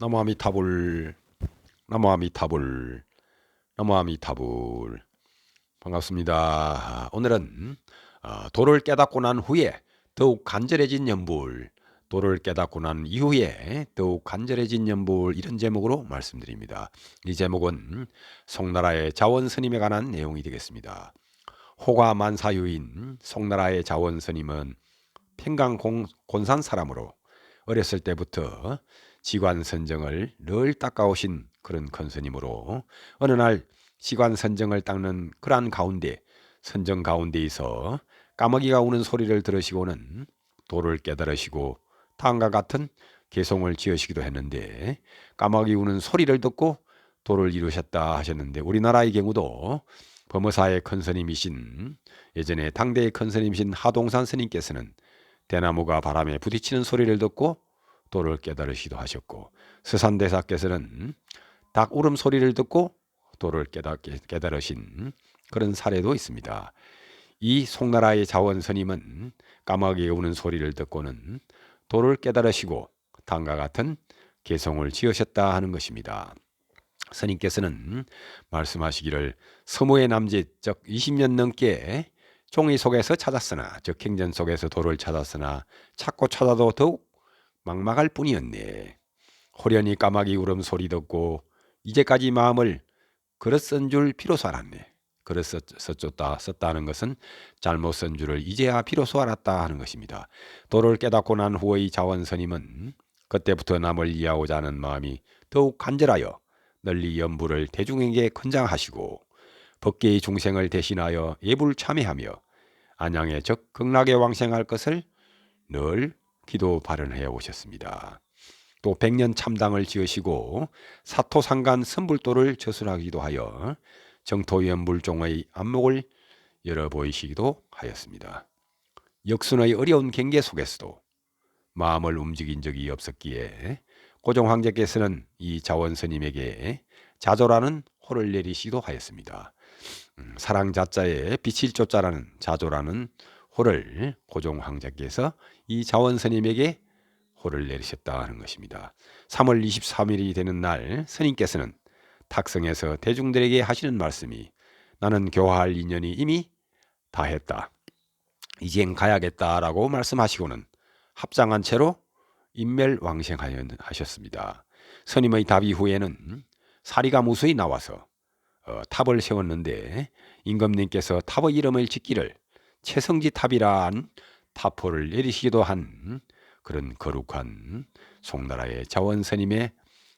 나무아미타불 나무아미타불 나무아미타불 반갑습니다. 오늘은 어, 도를 깨닫고 난 후에 더욱 간절해진 연불 도를 깨닫고 난 이후에 더욱 간절해진 연불 이런 제목으로 말씀드립니다. 이 제목은 송나라의 자원 스님에 관한 내용이 되겠습니다. 호가 만사유인 송나라의 자원 스님은 평강 공, 곤산 사람으로 어렸을 때부터 지관 선정을 늘 닦아오신 그런 큰 스님으로 어느 날 지관 선정을 닦는 그러한 가운데 선정 가운데에서 까마귀가 우는 소리를 들으시고는 도를 깨달으시고 다음과 같은 개송을 지으시기도 했는데 까마귀 우는 소리를 듣고 도를 이루셨다 하셨는데 우리나라의 경우도 범어사의 큰 스님이신 예전에 당대의 큰 스님이신 하동산 스님께서는 대나무가 바람에 부딪히는 소리를 듣고 도를 깨달으시기도 하셨고 서산대사께서는 닭 울음 소리를 듣고 도를 깨달, 깨달으신 그런 사례도 있습니다. 이 송나라의 자원 스님은 까마귀에 우는 소리를 듣고는 도를 깨달으시고 다음과 같은 개성을 지으셨다 하는 것입니다. 스님께서는 말씀하시기를 서무의 남짓 즉 20년 넘게 종이 속에서 찾았으나 즉 행전 속에서 도를 찾았으나 찾고 찾아도 더욱 막막할 뿐이었네. 호련히 까마귀 울음 소리 듣고 이제까지 마음을 그릇 쓴 줄 비로소 알았네. 그릇 썼다 썼다는 것은 잘못 쓴 줄을 이제야 비로소 알았다 하는 것입니다. 도를 깨닫고 난 후의 자원 스님은 그때부터 남을 이해하고자 하는 마음이 더욱 간절하여 널리 연부를 대중에게 권장하시고 법계의 중생을 대신하여 예불 참회하며 안양에 적 극락에 왕생할 것을 늘 기도 발언해 오셨습니다. 또 백년 참당을 지으시고 사토상간 선불도를 저술하기도 하여 정토연 물종의 안목을 열어 보이시기도 하였습니다. 역순의 어려운 경계 속에서도 마음을 움직인 적이 없었기에 고종 황제께서는 이 자원 스님에게 자조라는 호를 내리시기도 하였습니다. 음, 사랑 자자에 빛일 조자라는 자조라는 호를 고종 황제께서 이 자원 스님에게 호를 내리셨다 하는 것입니다. 3월 23일이 되는 날 스님께서는 탁성에서 대중들에게 하시는 말씀이 나는 교화할 인연이 이미 다 했다. 이젠 가야겠다라고 말씀하시고는 합장한 채로 인멸왕생하셨습니다. 스님의 답 이후에는 사리가 무수히 나와서 어, 탑을 세웠는데 임금님께서 탑의 이름을 짓기를 최성지 탑이란 타포를 내리시기도 한 그런 거룩한 송나라의 자원 스님의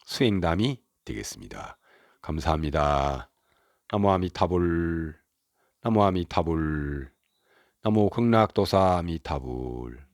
수행담이 되겠습니다. 감사합니다. 나무 아미타불 나무 극락도사 아미타불